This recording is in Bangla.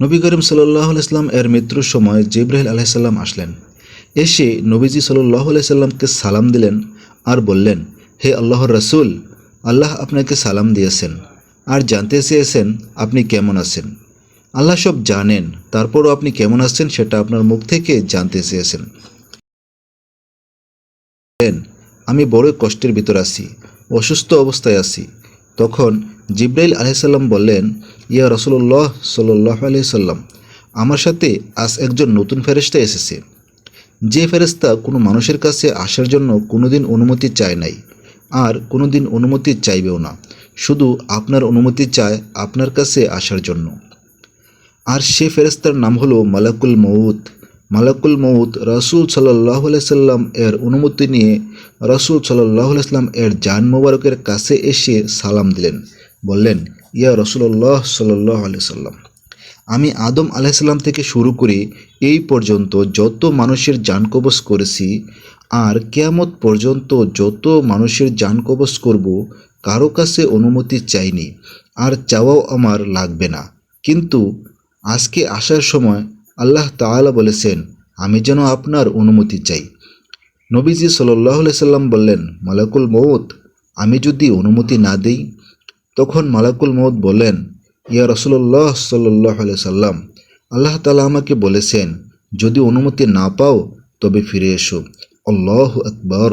নবী করিম সাল্লাহ ইসলাম এর মৃত্যুর সময় জিব্রাহিল আলাইসাল্লাম আসলেন। এসে নবীজি সাল্লাহ আলাইসাল্লামকে সালাম দিলেন আর বললেন, হে আল্লাহর রসুল, আল্লাহ আপনাকে সালাম দিয়েছেন আর জানতে চেয়েছেন আপনি কেমন আছেন। আল্লাহ সব জানেন, তারপরও আপনি কেমন আছেন সেটা আপনার মুখ থেকে জানতে চেয়েছেন। আমি বড় কষ্টের ভিতর আছি, অসুস্থ অবস্থায় আছি। তখন জিব্রাইল আলাইসাল্লাম বললেন ইয়া রসুল্লাহ সাল্লাহ আলাইসাল্লাম আমার সাথে আজ একজন নতুন ফেরেস্তা এসেছে। যে ফেরেস্তা কোনো মানুষের কাছে আসার জন্য কোনোদিন অনুমতি চায় নাই, আর কোনোদিন অনুমতি চাইবেও না, শুধু আপনার অনুমতি চায় আপনার কাছে আসার জন্য। আর সে ফেরেস্তার নাম হলো মালাকুল মৌত মালাকুল মৌত রসুল সাল্লাহ সাল্লাম এর অনুমতি নিয়ে রসুল সাল্লাহ সাল্লাম এর জান মোবারকের কাছে এসে সালাম দিলেন। বললেন ইয়া রসুল্লাহ সাল্লাহ সাল্লাম। আমি আদম আলাইসাল্লাম থেকে শুরু করে এই পর্যন্ত যত মানুষের যান কবচ করেছি, আর কেয়ামত পর্যন্ত যত মানুষের যান কবচ করব, কারও কাছে অনুমতি চাইনি, আর চাওয়াও আমার লাগবে না। কিন্তু আজকে আসার সময় আল্লাহ তাআলা বলেছেন, আমি যেন আপনার অনুমতি চাই। নবীজি সাল্লাহ সাল্লাম বললেন, মালাকুল মৌত আমি যদি অনুমতি না দিই তখন মালাকুল মৌত বলেন ইয়া রসুল্লাহ সাল্লাহ সাল্লাম, আল্লাহ তালা আমাকে বলেছেন, যদি অনুমতি না পাও, তবে ফিরে এসো। আল্লাহ আকবর।